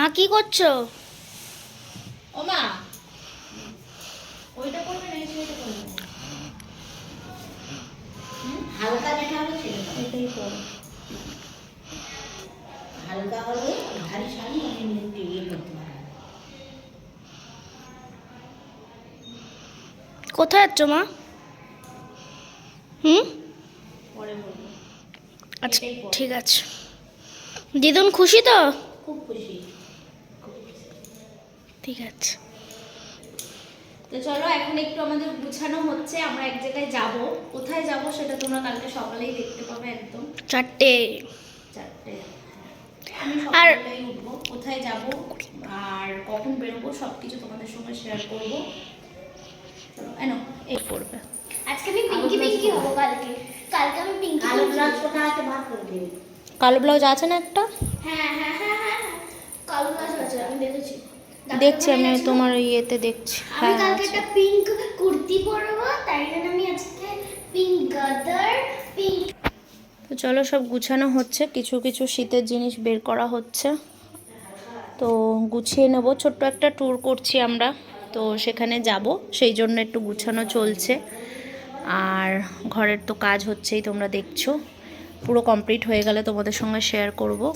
মা কি করছ? ও মা ওইটা করবে না করবে হালকা যেটা এটাই করো হালকা হলে ভারী শাড়ি আমি ইয়ে করতে কোথায় যাচ্ছ মা? হুম? আচ্ছা ঠিক আছে। দিদুন খুশি তো? খুব খুশি। ঠিক আছে। তো চলো এখন একটু আমাদের গুছানো হচ্ছে আমরা এক জায়গায় যাব। কোথায় যাব সেটা তোমরা কালকে সকালেই দেখতে পাবে একদম। চারটে। চারটে আর- উঠবো। কোথায় যাব আর কখন বেরোবো সব কিছু তোমাদের সঙ্গে শেয়ার করব। চলো এনো এই করবে আজকে আমি পিঙ্কি পিঙ্কি হব কালকে। কালকে আমি পিঙ্কি কালো ব্লাউজ কোথা আছে বার করে দিবি। কালো ব্লাউজ আছে না একটা? হ্যাঁ হ্যাঁ হ্যাঁ হ্যাঁ হ্যাঁ। কালো ব্লাউজ আছে আমি দেখেছি দেখছি আমি তোমার ইয়েতে দেখছি। আমি হ্যাঁ কালকে একটা পিঙ্ক কুর্তি পরবো তাই জন্য আমি আজকে পিঙ্ক গাদার পিঙ্ক তো চলো সব গুছানো হচ্ছে। কিছু কিছু শীতের জিনিস বের করা হচ্ছে। তো গুছিয়ে নেব। ছোট্ট একটা ট্যুর করছি আমরা। তো সেখানে যাব। সেই জন্য একটু গুছানো চলছে। আর ঘরের তো কাজ হচ্ছেই তোমরা দেখছ। পুরো কমপ্লিট হয়ে গেলে তোমাদের সঙ্গে শেয়ার করব।